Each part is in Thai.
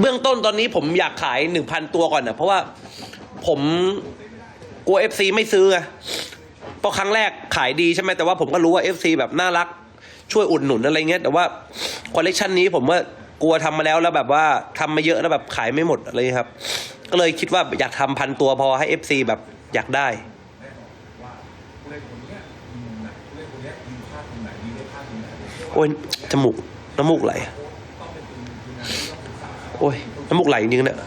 เบื้องต้นตอนนี้ผมอยากขายหนึ่งพันตัวก่อนนะเพราะว่าผมกลัวเอฟซีไม่ซื้อไงเพราะครั้งแรกขายดีใช่ไหมแต่ว่าผมก็รู้ว่าเอฟซีแบบน่ารัก ช่วยอุดหนุนอะไรเงี้ยแต่ว่าคอลเลกชันนี้ผมว่ากลัวทำมาแล้วแล้วแบบว่าทำมาเยอะแล้วแบบขายไม่หมดอะไรครับ ก็เลยคิดว่าอยากทำพันตัวพอให้เอฟซีแบบอยากได้โอ้ยจมูกน้ำมูกไหล โอ้ยน้ำมูกไหลจริงๆเนี่ย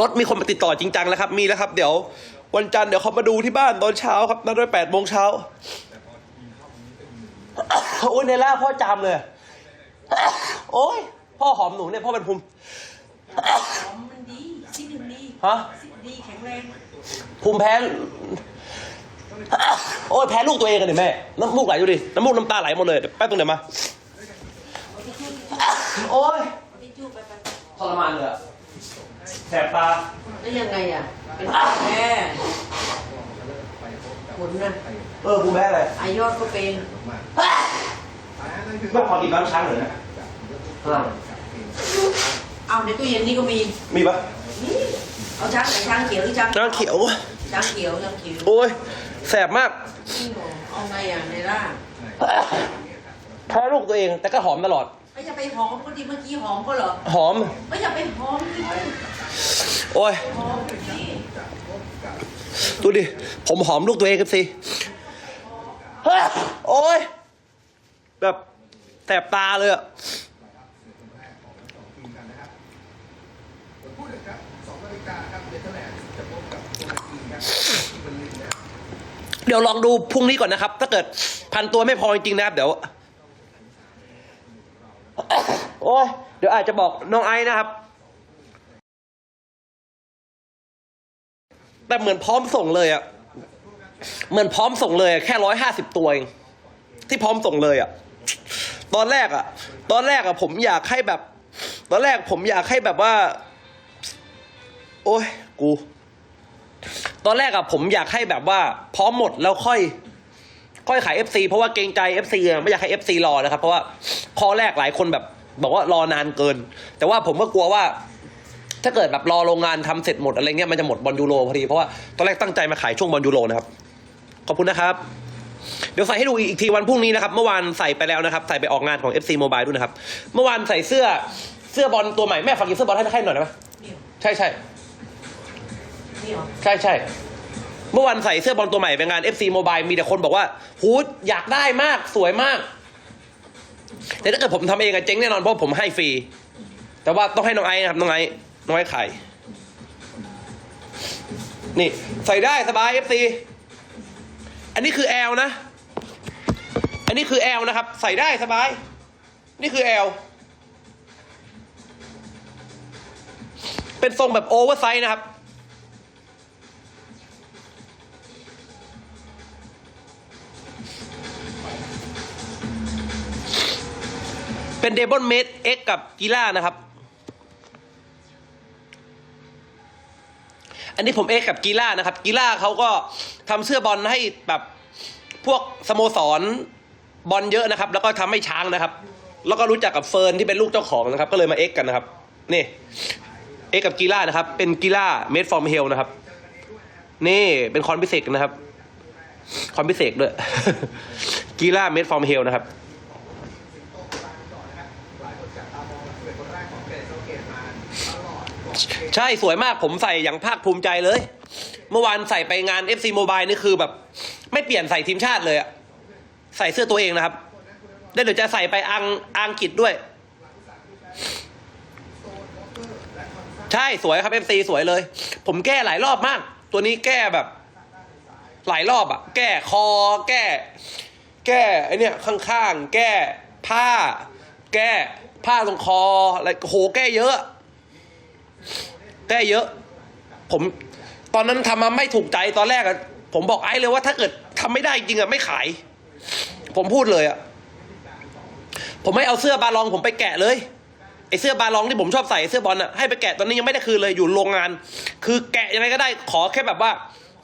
รถมีคนมาติดต่อจริงจังแล้วครับ มีแล้วครับ เดี๋ยววันจันทร์เดี๋ยวเขามาดูที่บ้านตอนเช้าครับนัดไว้แปดโมงเช้าโอ้ยเนล่าพ่อจามเลย โอ้ยพ่อหอมหนูเนี่ยพ่อเป็นภูมิหอมมันดีซิหนึ่งดีฮะซิดีแข็งแรงภูมิแพ้ โอ้ยแพ้ลูกตัวเองกันดิแม่ น้ำมูกไหลอยู่ดิ น้ำมูกน้ำตาไหลหมดเลยเดี๋ยวแป๊บตรงเดี๋ยวมาเอาทิชชู่โอ้ยเอาทิชชู่ไปไปทรมานเลยอะแสบตา แล้วยังไงอะ เป็นแพ้ผลนะเออภูมิแพ้อะไรอายอดก็เป็นไม่พอกินน้ำช้างเหรอนะอ่าเอาในตู้เย็นนี่ก็มี มีปะนี่เอาช้างไหนช้างเขียวหรือช้างน้ำเขียวช้างเขียวช้างเขียว โอ้ย แสบมากนี่หรอเอาไงอะในร่างแพ้ลูกตัวเองแต่ก็หอมตลอดไม่จะไปหอมก็ดีเมื่อกี้หอมก็เหรอหอมไม่จะไปหอมดิโอ้ย หอมดิดูดิ ผมหอมลูกตัวเองกันสิเฮ้ยโอ้ย แบบแสบตาเลยอะ เดี๋ยวลองดูพรุ่งนี้ก่อนนะครับ ถ้าเกิดพันตัวไม่พอจริงๆนะครับ เดี๋ยว โอ้ยเดี๋ยวอาจจะบอกน้องไอ้นะครับ แต่เหมือนพร้อมส่งเลยอะเหมือนพร้อมส่งเลย แค่ร้อยห้าสิบตัวเองที่พร้อมส่งเลยอะตอนแรกอะตอนแรกอะผมอยากให้แบบ ตอนแรกผมอยากให้แบบว่า โอ้ยกู ตอนแรกอะผมอยากให้แบบว่าพร้อมหมดแล้วค่อย ค่อยขาย FC เพราะว่าเกรงใจ FC อะไม่อยากให้ FC รอนะครับ เพราะว่าข้อแรกหลายคนแบบ บอกว่ารอนานเกิน แต่ว่าผมก็กลัวว่า ถ้าเกิดแบบรอโรงงานทำเสร็จหมดอะไรเงี้ยมันจะหมดบอลยูโรพอดีเพราะว่าตอนแรกตั้งใจมาขายช่วงบอลยูโรนะครับขอบคุณนะครับเดี๋ยวใส่ให้ดูอีกทีวันพรุ่งนี้นะครับ เมื่อวานใส่ไปแล้วนะครับ ใส่ไปออกงานของ FC Mobile ด้วยนะครับ เมื่อวานใส่เสื้อเสื้อบอลตัวใหม่แม่ฝากกินเสื้อบอลให้ให้หน่อยได้ไหมใช่ใช่ นี่เหรอใช่ใช่เมื่อวานใส่เสื้อบอลตัวใหม่ไปงาน FC Mobile มีแต่คนบอกว่าหูอยากได้มากสวยมาก แต่ถ้าเกิดผมทำเองอะเจ๊งแน่นอนเพราะผมให้ฟรี แต่ว่าต้องให้น้องไอ้นะครับน้องไอ้น้องไอ้ไขายนี่ ใส่ได้สบาย FC อันนี้คือ L นะ อันนี้คือ L นะครับ ใส่ได้สบาย นี่คือ L เป็นทรงแบบโอเวอร์ไซส์นะครับ เป็นเดบอนเมดเอ็กกับกีล่านะครับ อันนี้ผมเอ็กกับกีล่านะครับ กีล่าเขาก็ทำเสื้อบอลให้แบบพวกสโมสรบอลเยอะนะครับ แล้วก็ทำให้ช้างนะครับ แล้วก็รู้จักกับเฟิร์นที่เป็นลูกเจ้าของนะครับ ก็เลยมาเอ็กกันนะครับ นี่เอ็กกับกีล่านะครับ เป็นกีล่าเมดฟอร์มเฮลนะครับ นี่เป็นคอนพิเศษนะครับ คอนพิเศษด้วยกีล่าเมดฟอร์มเฮลนะครับ ใช่สวยมากผมใส่อย่างภาคภูมิใจเลย เมื่อวานใส่ไปงาน FC Mobile นี่คือแบบ ไม่เปลี่ยนใส่ทีมชาติเลยอะใส่เสื้อตัวเองนะครับ ได้เดี๋ยวจะใส่ไปอังอังกฤษด้วย ใช่สวยครับ FC สวยเลย ผมแก้หลายรอบมาก ตัวนี้แก้แบบ หลายรอบอะแก้คอ แก้ แก้ไอเนี่ยข้างๆ แก้ผ้า แก้ผ้าตรงคออะไรโหแก้เยอะ แก้เยอะ ผมตอนนั้นทำมาไม่ถูกใจตอนแรกอะผมบอกไอ้เลยว่าถ้าเกิดทำไม่ได้จริงอะไม่ขาย ผมพูดเลยอะผมไม่เอาเสื้อบาลองผมไปแกะเลยไอเสื้อบาลองที่ผมชอบใส่เสื้อบอลอะให้ไปแกะตอนนี้ยังไม่ได้คืนเลยอยู่โรงงาน คือแกะยังไงก็ได้ขอแค่แบบว่า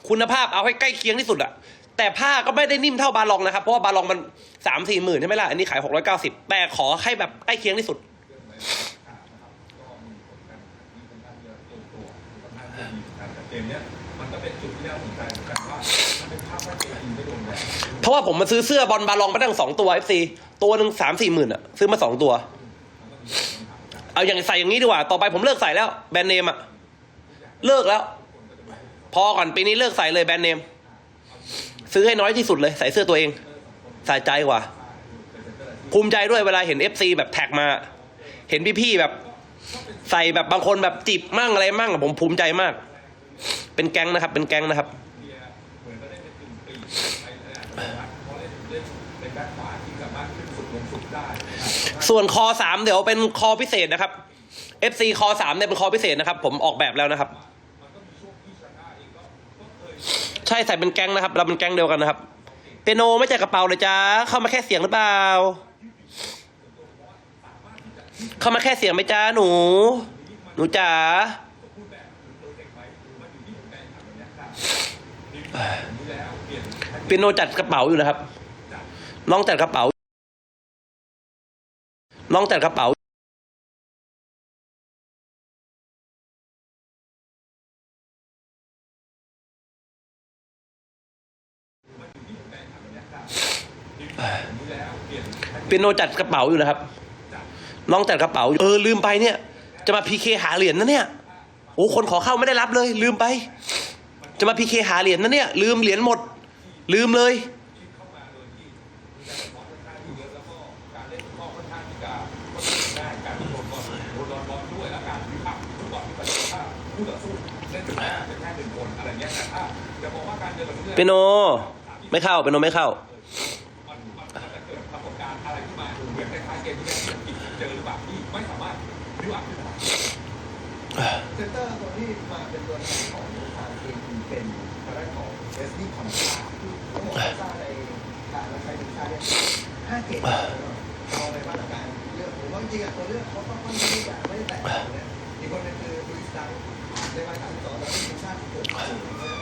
คุณภาพเอาให้ใกล้เคียงที่สุดอะแต่ผ้าก็ไม่ได้นิ่มเท่าบาลองนะครับเพราะว่าบาลองมันสามสี่หมื่นใช่ไหมล่ะอันนี้ขายหกร้อยเก้าสิบแต่ขอให้แบบใกล้เคียงที่สุด แต่เกมเนี้ยมันก็เป็นจุดที่น่าสนใจเหมือนกันว่ามันเป็นภาพว่าเจอินไม่โดนแบน เพราะว่าผมมาซื้อเสื้อบอลบาลองไปตั้งสองตัว FC ตัวหนึ่งสามสี่หมื่นอะซื้อมาสองตัว เอาอย่างใส่อย่างนี้ดีกว่า ต่อไปผมเลิกใส่แล้ว แบรนด์เนมอะเลิกแล้ว พอก่อนปีนี้เลิกใส่เลยแบรนด์เนม ซื้อให้น้อยที่สุดเลย ใส่เสื้อตัวเองใส่ใจกว่า ภูมิใจด้วยเวลาเห็น FC แบบแท็กมา เห็นพี่ๆแบบ ใส่แบบบางคนแบบจิบมั่งอะไรมั่งผมภูมิใจมาก เป็นแก๊งนะครับ เป็นแก๊งนะครับ ส่วนคอสามเดี๋ยวเป็นคอพิเศษนะครับ FC คอสามเนี่ยเป็นคอพิเศษนะครับ ผมออกแบบแล้วนะครับ ใช่ใส่เป็นแก๊งนะครับ เราเป็นแก๊งเดียวกันนะครับ เปียโนไม่ใช่กระเป๋าเลยจ้าเข้ามาแค่เสียงหรือเปล่า เข้ามาแค่เสียงไหมจ้าหนู หนูจ๋า เปียโนจัดกระเป๋าอยู่นะครับน้องจัดกระเป๋าน้องจัดกระเป๋าเปียโนจัดกระเป๋าอยู่นะครับน้องจัดกระเป๋าเออลืมไปเนี่ย จะมาพีเคหาเหรียญนะเนี่ยโอ้คนขอเข้าไม่ได้รับเลย ลืมไป จะมาพีเคหาเหรียญนะเนี่ย ลืมเหรียญหมด ลืมเลยเป็นโนไม่เข้าเปโนไม่เข้า ห้าเกมอาในมาตรการเลือกผมว่าจริงอะตัวเลือกเขาก็ค่อนข้างที่จะไม่ได้แตกต่างเนี่ยอีกคนนึงคือลุยส์ดังในวัย32แล้วทีมชาติเกิดสูงเพราะฉะนั้น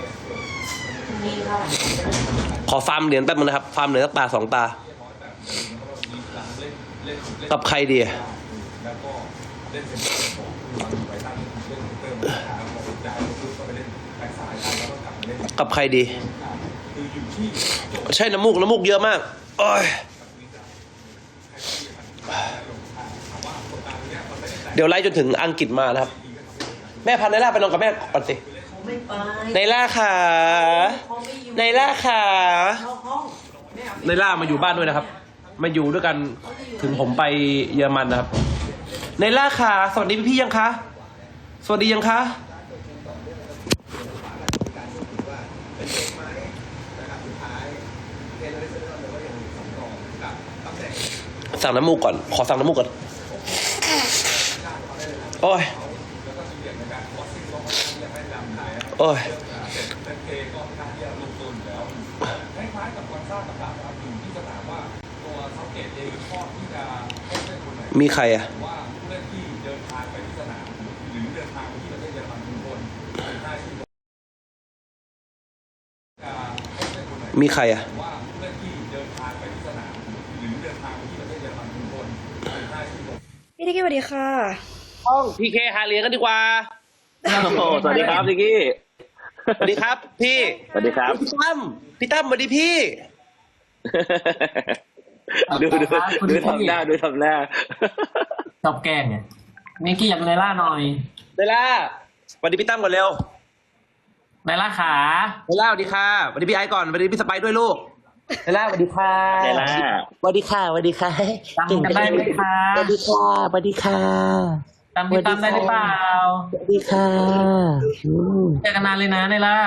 ขอฟาร์มเหรียญแป๊บนึงนะครับ ฟาร์มเหรียญสักตาสองตา กับใครดีกับใครดี ใช่น้ำมูกน้ำมูกเยอะมาก โอ้ย เดี๋ยวไล่จนถึงอังกฤษมานะครับ แม่พันธุ์ไนล่าไปนอนกับแม่ก่อนสิเขาไม่ไปไนล่าขาเขาไม่อยู่ไนล่าขาเข้าห้องไม่เอไนล่ามาอยู่บ้านด้วยนะครับ มาอยู่ด้วยกันถึงผมไปเยอรมันนะครับไนล่าขาสวัสดีพี่ๆยังคะสวัสดียังคะการพูดถึงว่าเป็นเกมไหมนะครับสุดท้ายเกมเราได้เซนเตอร์เลยว่ายังมีสำรองกับตำแหน่งสั่งน้ำมูกก่อน ขอสั่งน้ำมูกก่อน โอ้ยโอ้ยแต่เคก็ค่อนข้างที่จะลงทุนแล้วคล้ายๆกับคอนซ่าต่างๆนะครับอยู่ที่สนามว่าตัวเซาเกตเองชอบที่จะเล่นเล่นคนไหนมีใครอะว่าผู้เล่นที่เดินทางไปที่สนามหรือเดินทางไปที่ประเทศเยอรมันทุกคนเป็นหน้าที่จะเล่นคนไหนมีใครอะว่าผู้เล่นที่เดินทางไปที่สนามหรือเดินทางไปที่ประเทศเยอรมันทุกคนเป็นหน้าที่จะพี่ทิกกี้สวัสดีค่ะ ต้องพีเคหาเหรียญกันดีกว่า โอ้โหสวัสดีครับนิกกี้ สวัสดีครับ พี่สวัสดีครับ พี่ตั้มพี่ตั้มสวัสดีพี่ ดูดูดูทำหน้าดูทำหน้า ชอบแกล้งไงนิกกี้อยากดูไนล่าหน่อยไนล่าสวัสดีพี่ตั้มก่อนเร็วไนล่าขาไนล่าสวัสดีค่ะสวัสดีพี่ไอซ์ก่อนสวัสดีพี่สไปซ์ด้วยลูกไนล่าสวัสดีค่ะไนล่า สวัสดีค่ะสวัสดีค่ะจำกันได้ไหมคะ สวัสดีค่ะสวัสดีค่ะ จำพี่ตั้มได้หรือเปล่าสวัสดีค่ะอืมเจอกันนานเลยนะไนล่า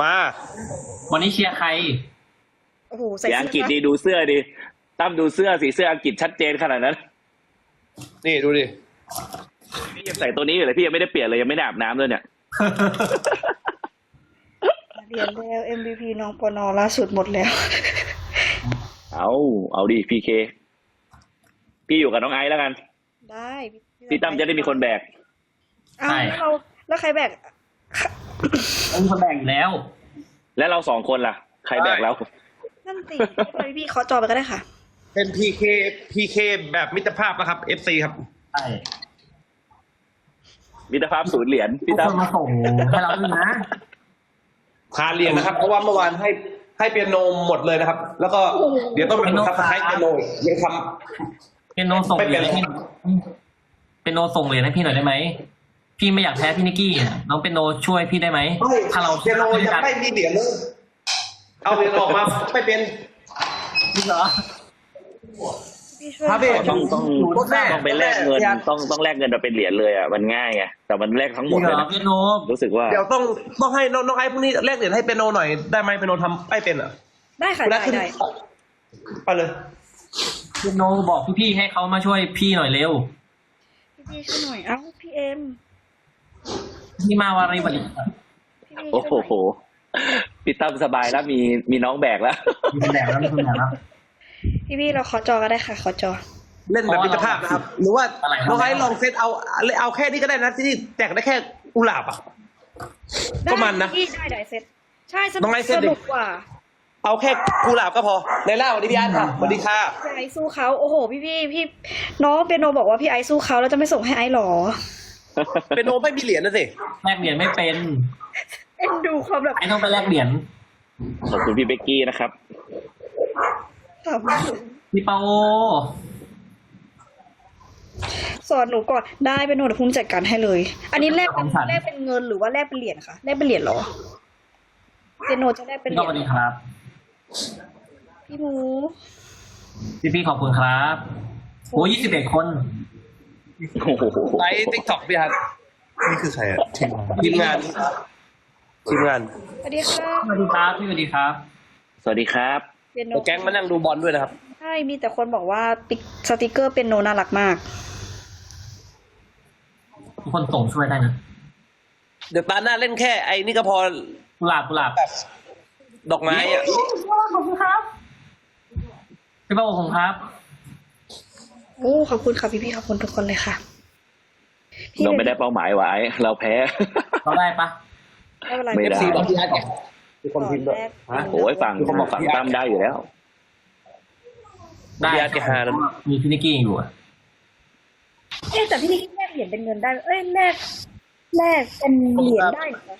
มา วันนี้เชียร์ใคร โอ้โหใส่เสียเสื้อังกฤษดีดูเสื้อดิตั้มดูเสื้อสีเสื้ออังกฤษชัดเจนขนาดนั้น นี่ดูดิพี่ยังใส่ตัวนี้อยู่เลยพี่ยังไม่ได้เปลี่ยนเลยยังไม่ได้อาบน้ำด้วยเนี่ย เหรียญแล้ว MVP น้องปอนอล่าสุดหมดแล้ว เอาเอาดิพีเค พี่อยู่กับน้องไอซ์แล้วกัน ได้พี่ตั้มจะได้มีคนแบกอ้าวใช่ แล้วเราแล้วใครแบกไม่มีคนแบ่งอยู่แล้ว แล้วเราสองคนล่ะ ใครแบกเรานั่นสิพี่พี่ขอจอไปก็ได้ค่ะ เป็น PK PK แบบมิตรภาพนะครับ FC ครับ ใช่มิตรภาพศูนย์เหรียญทุพี่กตั้คมนมาส่งให้เราด้วยนะ คาเรียนนะครับ เพราะว่าเมื่อวานให้ให้เปียโนหมดเลยนะครับ แล้วก็เดี๋ยวต้องไปซับสไครต์เปียโนยังท เป็นโนส่งเหรียญให้พี่เป็นโนส่งเหรียญให้พี่หน่อยได้ไหมพี่ไม่อยากแพ้พี่นิกกี้อะน้องเป็นโนช่วยพี่ได้ไหมำถ้าเราเปียโนยังไม่มีเหรียญเลยเอาเหรียญออกมาไม่เป็นจริงเหรอพี่ช่วยครับพี่ต้องต้องโคตรแม่ต้องไปแลกเงินแม่ต้องต้องแลกเงินมาเป็นเหรียญเลยอะมันง่ายไงแต่มันแลกทั้งหจมริดงเหเลรยอนะพี่โนรู้สึกว่าเดี๋ยวต้องต้องให้น้องน้องไอ้พวกนี้แลกเหรียญให้เปียโนหน่อยได้ไหมเปียโนทำไม่เป็นอะได้ค่ะเวลาได้ขึ้นได้ไปเลย พี่โนบอกพี่ๆให้เขามาช่วยพี่หน่อยเร็ว พี่พี่ช่วยหน่อย เอ้าพี่เอ็มพี่มาวารีบันพี่พี่โอ้ช่วยหโหน่อยพี่ตั้มสบายแล้วมีมีน้องแบกแล้วมีคนแดกแล้วมีคนแดกแล้ว พี่พี่เราขอจอก็ได้ค่ะ ขอจอ เล่นแบบมิตรภาพนะครับ หรือว่าอะไรครับ น้องไอ้ลองเซตเอาเอาแค่นี้ก็ได้นะที่แจกได้แค่กุหลาบอะ ก็มันนะได้พี่ได้ได้เซ็ตใช่สน้นุอกงไอซ์เซ็ตสดิ นุกกว่า เอาแค่กุหลาบก็พอในล่าสวัสดีพี่อาร์ตค่ะสวัสดีค่ะพี่ไอซ์สู้เขาโอ้โห พี่พี่พี่น้องเปียโนบอกว่าพี่ไอซ์สู้เขาแล้วจะไม่ส่งให้ไอซ์หรอ เป็นโนไม่มีเหรียญนะสิแลกเหรียญไม่เป็นเอ็นดูความแบบไอ้ต้องไปแลกเหรียญขอบคุณพี่เบกกี้นะครับพี่เปาโอสอนหนูก่อนได้เป็นโนเดี๋ยวพุ่มจัดการให้เลย อันนี้แลกเป็นแลกเป็นเงินหรือว่าแลกเป็นเหรียญคะแลกเป็นเหรียญเหรอเปียโนจะแลกเป็นพี่เหก็รียญ สวัสดีครับ พี่หมูพี่พี่ๆขอบคุณครับโอ้ยี่สิบเอ็ดคนโอ้โหไลฟ์ติ๊กต็อกพี่อาร์ตนี่คือใครอะทีมงานทีมงานทีมงานสวัสดีค่ะสวัสดีครับพี่สวัสดีครับ สวัสดีครับ เปียโนแก๊งมานั่งดูบอลด้วยนะครับ ใช่มีแต่คนบอกว่าติ๊กสติกเกอร์เป็นโนน่ารักมาก ทุกคนส่งช่วยได้นะเดี๋ยวตาหน้าเล่นแค่ไอ้นี่ก็พอกุหลาบกุหลาบ ดอกไม้อะขอบคุณครับพี่เปาโอผมครับ โอ้ขอบคุณค่ะพี่พี่ๆขอบคุณทุกคนเลยค่ะพี่เราไม่ได้เป้าหมายไว้ เราแพ้เราได้ปะ ไม่เป็นไรไม่ได้สีบอกพี่อาร์ตไงมีคนพิมพ์ด้วย ฮะ โอ้ยฝั่งฝั่งตั้มได้อยู่แล้ว ได้พี่อาร์ตแกหาแล้ว มีพี่นิกกี้อยู่อะเอ๊ะแต่พี่นี่แลกเหรียญเป็นเงินได้ เอ้ยแลกแลกเป็นเหรียญได้เหรอ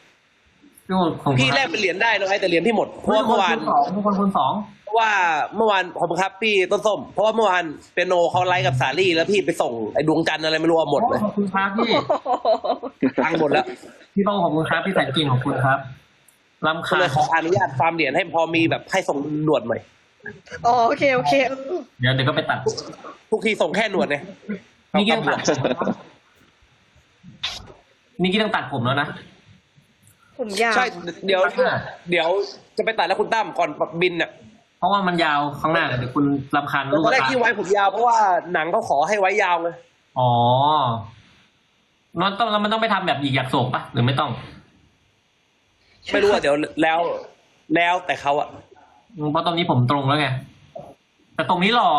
พี่โอของพี่แลกเป็นเหรียญได้น้องไอ้แต่เหรียญพี่หมดเพราะว่าเมื่อวานสองทุกคนคูณสองเพราะว่าเมื่อวานผมครับพี่ต้นส้มเพราะว่าเมื่อวานเปียโนเขาไลฟ์กับสาลี่แล้วพี่ไปส่งไอ้ดวงจันทร์อะไรไม่รู้เอาหมดเลยขอบคุณครับพี่ตังค์หมดแล้วพี่เปาขอบคุณครับพี่แสนจริงขอบคุณครับลำก็คาเลญยขออนุญาตฟาร์มเหรียญให้พอมีแบบให้ส่งหนวดหน่อยอ๋อโอเคโอเคเออเดี๋ยวเดี๋ยวก็ไปตัดทุกทีส่งแค่หนวดเนี่ยนิกกี้ต้องตัดนิกกี้ต้องตัดผมแล้วนะ ผมยาวใช่เดี๋ยวเดี๋ยวจะไปตัดแล้วคุณตั้มก่อนบินเนี่ยเพราะว่ามันยาวข้างหน้าเดี๋ยวคุณลำคาญตลูกอนแรกตาที่ไว้ผมยาวเพราะว่าหนังเขาขอให้ไว้ยาวไงอ๋อมันต้องแล้วมันต้องไปทำแบบหยิกอยากโศกปะหรือไม่ต้อง ไม่รู้อะเดี๋ยวแล้ว แล้วแต่เขาอะเพราะตอนนี้ผมตรงแล้วไงแต่ตรงนี้หรอ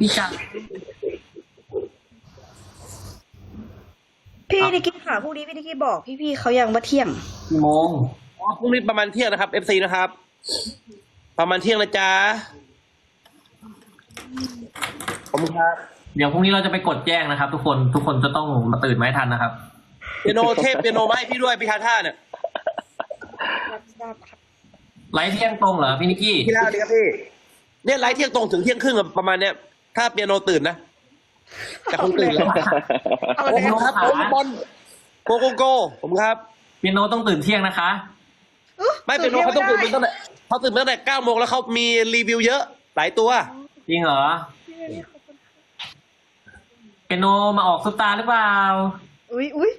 พี่จัก พี่นิกกี้ค่ะพรุ่งนี้พี่นิกกี้บอกพี่พี่ๆเขายังว่าเที่ยงกี่โมงอ๋อพรุ่งนี้ประมาณเที่ยงนะครับ FC นะครับ ประมาณเที่ยงนะจ๊ะขอบคุณครับเดี๋ยวพรุ่งนี้เราจะไปกดแจ้งนะครับ ทุกคนทุกคนจะต้องมาตื่นมาให้ทันนะครับเปียโนเทพเปียโนมาให้พี่ด้วยพี่ทาท่าเนี่ยไลฟ์เที่ยงตรงเหรอพี่นิกกี้พี่ท่าดีครับพี่เนี่ยไลฟ์เที่ยงตรงถึงเที่ยงครึ่งอะประมาณเนี้ยถ้าเปียโนตื่นนะ แต่คงตื่นแล้วเอาผมแล้วครับผมบอลโกโกโก้ผมครับเปียโนต้องตื่นเที่ยงนะคะ ไม่เปียโนเขาต้องตื่นมาตั้งแต่เขาตื่นมาตั้งแต่เก้าโมงแล้วเขามีรีวิวเยอะ หลายตัว จริงเหรอเปียโนมาออกซุปตาหรือเปล่า อุ้ยอุ้ย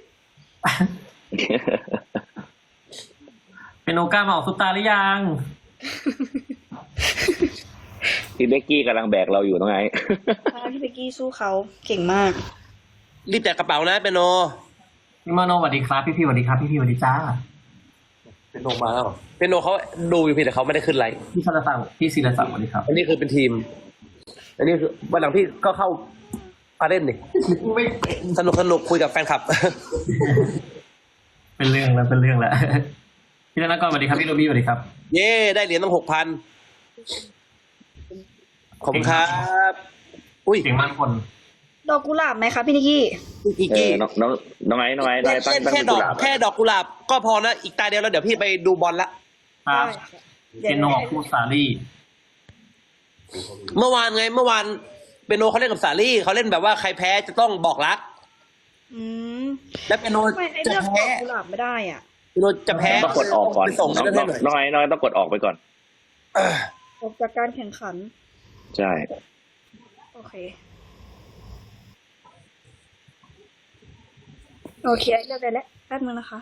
เปียโนกล้ามาออกซุปตาหรือยัง พี่เบกกี้กำลังแบกเราอยู่ตรงไหนพี่เบกกี้สู้เขาเก่งมาก รีบแจกกระเป๋านะเปียโนพี่โมโนสวัสดีครับพี่พี่สวัสดีครับพี่พี่สวัสดีจ้าเป็นโนมาแล้วเปียโนเขาดูอยู่พี่แต่เขาไม่ได้ขึ้นไลฟ์พี่ศิลศักดิ์พี่ศิลศักดิ์สวัสดีครับ อันนี้คือเป็นทีม อันนี้คือวันหลังพี่ก็เข้ามาเล่นดิสนุกสนุกคุยกับแฟนคลับ เป็นเรื่องแล้วเป็นเรื่องแล้วพี่ธนกรสวัสดีครับพี่โรบี้สวัสดีครับ เย่ได้เหรียญตั้งหกพัน ขอบคุณครับ อุ้ยเสียงมันคน ดอกกุหลาบไหมคะพี่นิกกี้ อีกเอกี่อน้องน้องน้องไอ้น้องไอ้น้องแค่ไอ้ตั้งแค่ตั้งแค่เป็นดกุอกหลาบอะแค่ดอกกุหลาบก็พอนะอีกตาเดียวแล้วเดี๋ยวพี่ไปดูบอลละ ครับได้ค่ะเป็นโนคูสาลี่เมื่อวานไงเมื่อวานเปนโนเขาเล่นกับสาลี่เขาเล่นแบบว่าใครแพ้จะต้องบอกรัก อืมและเปนโนทำไมไอ้จะเลือกดแพ้อกกุหลาบไม่ได้อะเปนโนจะแพ้ต้องกดออกก่อนไปส่งน้องให้น้องหน่อยน้องไอ้น้องไอ้ต้องกดออกไปก่อน ออกจากการแข่งขัน ใช่ โอเค โอเคเลือกได้แล้วแป๊บนึงนะคะ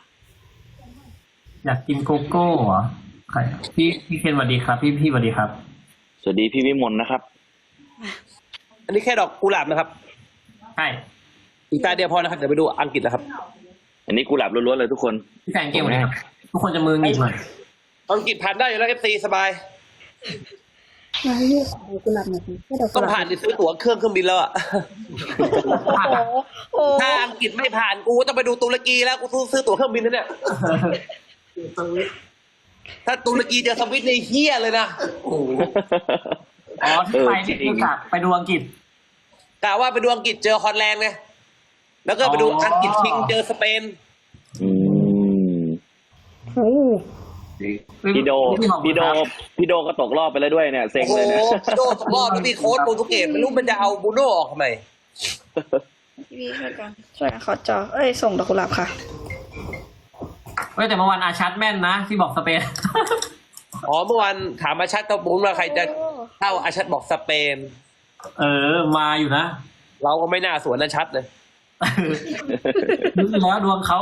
อยากกินโกโก้เหรอใครพี่พี่เคนสวัสดีครับ พี่พี่สวัสดีครับ สวัสดีพี่วิมลนะครับ อันนี้แค่ดอกกุหลาบนะครับ ใช่อีกตาเดียวพอนะครับ เดี๋ยวไปดูอังกฤษนะครับ อันนี้กุหลาบล้วนๆเลยทุกคน พี่แฟนเก่งสวัสดีครับทุกคนจะมือหงิกหน่อยอังกฤษผ่านได้อยู่แล้วเอฟซีสบาย มาเลือกดอกกุหลาบหน่อยสิแค่ดอกต้กุองหลาบผ่านดิซื้อตั๋วเครื่องเครื่องบินแล้วอะโอ้โหโอ้โหถ้าอังกฤษไม่ผ่านกูต้องไปดูตุรกีแล้วกูซื้อตั๋วเครื่องบินนะเนี่ยถ้าตุรกีเจอสวิตในเฮียเลยนะอ๋อที่ไปเออจริที่งคือกลับไปดูอังกฤษ กะว่าไปดูอังกฤษเจอฮอลแลนด์ไงแล้วก็ไปดูอ๋ออั อังกฤษชิงเจอสเปน อืมโอ้โห พี่โดพี่โดพี่โดก็ตกรอบไปแล้วด้วยเนี่ยเซ็งโอ้โหเลยเนี่ย พี่โดตกรอบแล้วพี่โค้ชโปรตุเกสไม่รู้มันจะเอาบูโน่ออกทำไมพี่พี่ช่วยกันช่วยกันขอจอ เอ้ย ส่งดอกกุหลาบค่ะ เฮ้ยแต่เมื่อวานอาชัดแม่นนะ ที่บอกสเปน อ๋อเมื่อวานถามอาชัดตะบุญว่าใครจะเข้าอาชัดบอกสเปน เออ มาอยู่นะ เราก็ไม่น่าสวนอาชัดเลยนึกแล้วดวงเขา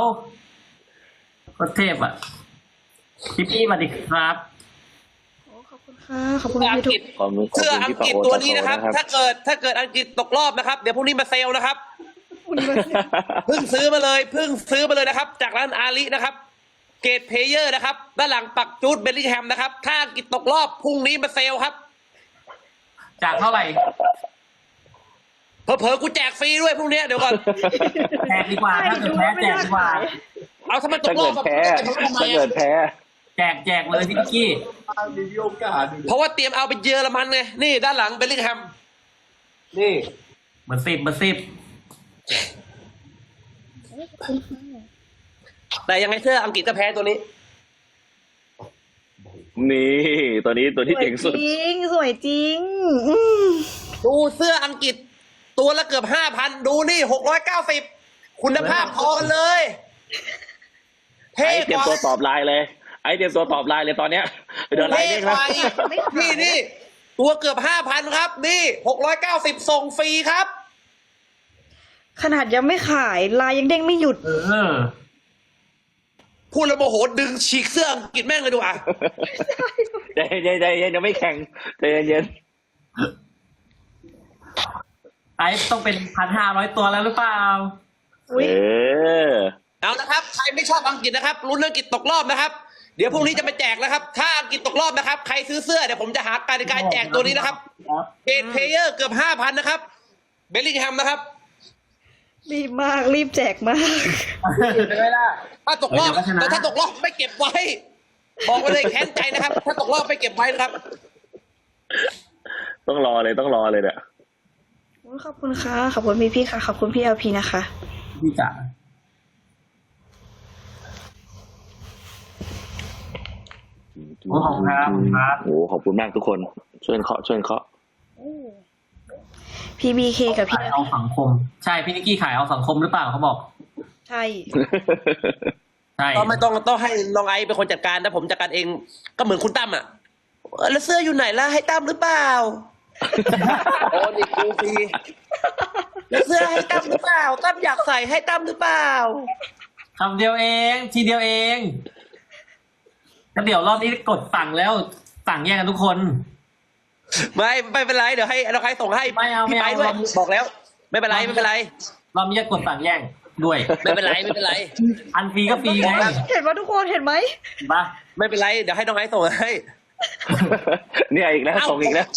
ก็เทพอะ พี่พี่สวัสดีครับ โอ้ขอบคุณค่ะขอบคุณเสื้ออัพี่งทุกกฤษขอบคุณเสื้อขบอัคุณงพี่กฤษปะโตัวนี้นะครับตโถ้าเกิดถ้าเกิดอังกฤษตกรอบนะครับ เดี๋ยวพรุ่งนี้มาเซลล์นะครับคุณเบอร์เพิ่งซื้อมาเลยเพิ่งซื้อมาเลยนะครับ จากร้านอาลีนะครับ เกตเพเยอร์นะครับ ด้านหลังปักจูดเบลลิงแฮมนะครับ ถ้าอังกฤษตกรอบพรุ่งนี้มาเซลล์ครับ จากเท่าไหร่เผลอๆกูแจกฟรีด้วยพรุ่งนี้เดี๋ยวก่อน แจกดีกว่าถ้าเกิดแพ้แจกดีกว่า เอาถ้ามันตถ้ากรอเกิบดแบบแพ้ทำไมถ้าเกิอะดแพ้ แจกแจกเลยพี่นิกกี้เพราะว่าเตรียมเอาไปเยอรมันไงนี่ด้านหลังเบลลิงแฮมนี่เบอร์สิบเบอร์สิบแต่ยังไงเสื้ออังกฤษก็แพ้ตัวนี้ นี่ตัวนี้ตัวสที่วยเจ๋งสุด จริง สวยจริงอืมดูเสื้ออังกฤษ ตัวละเกือบห้าพันดูนี่หกร้อยเก้าสิบคุณภาพพอกันเลย เท่ไอ้เตรีกยมว่าตัวตอบไลน์เลยไอ้เตรียมตัวตอบไลน์เลยตอนเนี้ยเดี๋ยวไลน์เท่เด้งกนะว่าอีกนี่นี่ตัวเกือบห้าพันครับ นี่หกร้อยเก้าสิบส่งฟรีครับ ขนาดยังไม่ขายลายยังเด้งไม่หยุด เออพูดแล้วโมโหดึงฉีกเสื้ออังกฤษแม่งเลยดูอะใจเย็นใจเย็นยังไม่แข่งใจเย็นไอต้องเป็นพันห้าร้อยตัวแล้วหรือเปล่าอุ๊ยเออเอานะครับ ใครไม่ชอบอังกฤษนะครับลุ้นอังกฤษตกรอบนะครับ เดี๋ยวพรุ่งนี้จะมาแจกนะครับ ถ้าอังกฤษตกรอบนะครับ ใครซื้อเสื้อเดี๋ยวผมจะหาการในการแจกตัวนี้นะครับเกตเพเยอร์เกือบห้าพันนะครับ เบลลิงแฮมนะครับ รีบมากรีบแจกมากถ้าตกรอบเดี๋ยวก็ชนะ แต่ถ้าตกรอบไม่เก็บไว้ บอกไว้เลยแค้นใจนะครับ ถ้าตกรอบไม่เก็บไว้นะครับ ต้องรอเลยต้องรอเลยเนี่ยอุ๊ยขอบคุณค่ะ ขอบคุณพี่พี่ๆค่ะ ขอบคุณพี่เอลพีนะคะ พี่จ๋า โอ้ ขอบคุณครับขอบคุณครับโอ้ขอบคุณมากทุกคนช่วยเคาะช่วยเคาะพี่บีเคกับพี่ขายเอาสังคม ใช่พี่นิกกี้ขายเอาสังคมหรือเปล่าเขาบอก ใช่ใช่ก็ไม่ต้องต้องให้น้องไอซ์เป็นคนจัดการนะผมจัดการเองก็เหมือนคุณตั้มอะเออแล้วเสื้ออยู่ไหนล่ะให้ตั้มหรือเปล่าโอ้นี่กูฟรีแล้วเสื้อให้ตั้มหรือเปล่าตั้มอยากใส่ให้ตั้มหรือเปล่าคำเดียวเอง ทีเดียวเอง ก็เดี๋ยวรอบนี้กดสั่งแล้วสั่งแยกกันทุกคน ไม่ไม่เป็นไรเดี๋ยวให้น้องไอซ์ส่งให้ไม่เอาไม่พี่เอาไซ์ด้วยเรา บอกแล้ว ไม่เป็นไรไม่เป็นไร รอบนี้จะกดสั่งแย่งด้วยไม่เป็นไรไม่เป็นไร อันฟรีก็ฟรีไงเห็นว่าทุกคนเห็นไหมเห็นปะไม่เป็นไร เดี๋ยวให้น้องไอซ์ส่งให้ เนี่ยอีกแล้วเอ้า ส่งอีกแล้ว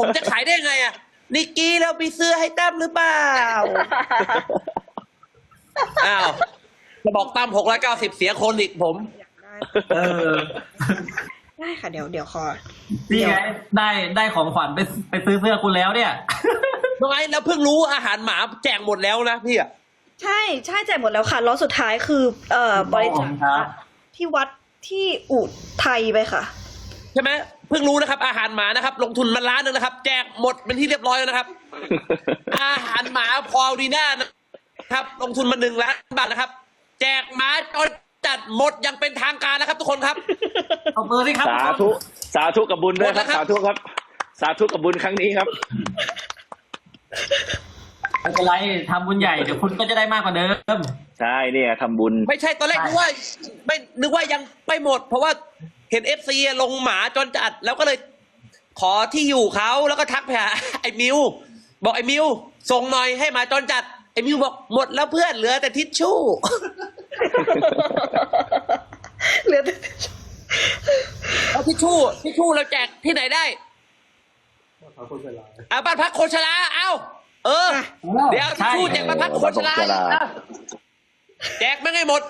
ผมจะขายได้ไงอะนิกกี้เราไปซื้อให้ตั้มหรือเปล่าอ้าวจะบอกตั้มหกร้อยเก้าสิบเสียคนอีกผมอยากได้ เออ ได้ค่ะเดี๋ยวเดี๋ยวขอนี่ไงได้ได้ของขวัญไปไปซื้อเสื้อคุณแล้วเนี่ย น้องไอ้แล้วเพิ่งรู้อาหารหมาแจกหมดแล้วนะพี่อะใช่ใช่แจกหมดแล้วค่ะล็อตสุดท้ายคือ เอ่อบริจาคครับที่วัดที่อุทัยไปค่ะ ใช่ไหมเพิ่งรู้นะครับ อาหารหมานะครับ ลงทุนมาล้านหนึงนะครับ แจกหมดเป็นที่เรียบร้อยแล้วนะครับ อาหารหมาพอลดีน่านะครับ ลงทุนมาหนึ่งล้านบาทนะครับ แจกหมาจน จัดหมดอยังเป็นทางการนะครับทุกคนครับเอามือสิครับสาธุสาธุกับบุญด้วยครับหมดแล้วครับ สาธุครับ สาธุกับบุญครั้งนี้ครับไม่เป็นไรทำบุญใหญ่เดี๋ยวคุณก็จะได้มากกว่าเดิม ใช่เนี่ยทำบุญ ไม่ใช่ตอนแรกนึกว่า ไม่นึกว่ายังไม่หมด เพราะว่าเห็นเอฟซีลงหมาจนจัด แล้วก็เลย ขอที่อยู่เขาแล้วก็ทักไปหาไอ้มิวบอกไอ้มิวส่งหน่อยให้หมาจนจัดไอ้มิวบอกหมดแล้วเพื่อนเหลือแต่ทิชชู่ เหลือแต่เอาทิชชู่ทิชชู่เราแจกที่ไหนได้อ่าบ้านพักคนชราเอ้าเออ เดี๋ยวทิชชู่แจกบ้านพักคนชราบ้านพักคนชราอะแจกไม่ให้หมด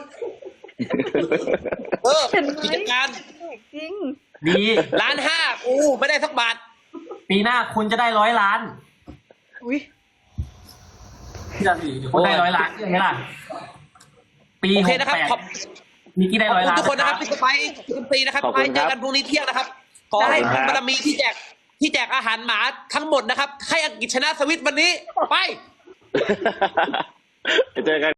เออเห็นไหมกิจการแจกจริง ดีล้านห้ากูไม่ได้สักบาท ปีหน้าคุณจะได้ร้อยล้านอุ้ยพี่ราศีเดี๋ยวคุณได้ร้อยล้านใช่ไหมล่ะ ปีโอหเคกนะครับแปดขอบนิกกี้ได้ขอบร้อยคุณล้านทุกคนนะครับพี่สไปซ์คุณตีนะครับขอบไปคุณเจคอรับกันพรุ่งนี้เที่ยงนะครับ ขอให้ขอบคุณครับบารมีที่แจกที่แจกอาหารหมาทั้งหมดนะครับ ให้อังกฤษชนะสวิตวันนี้ไปไปเจอกัน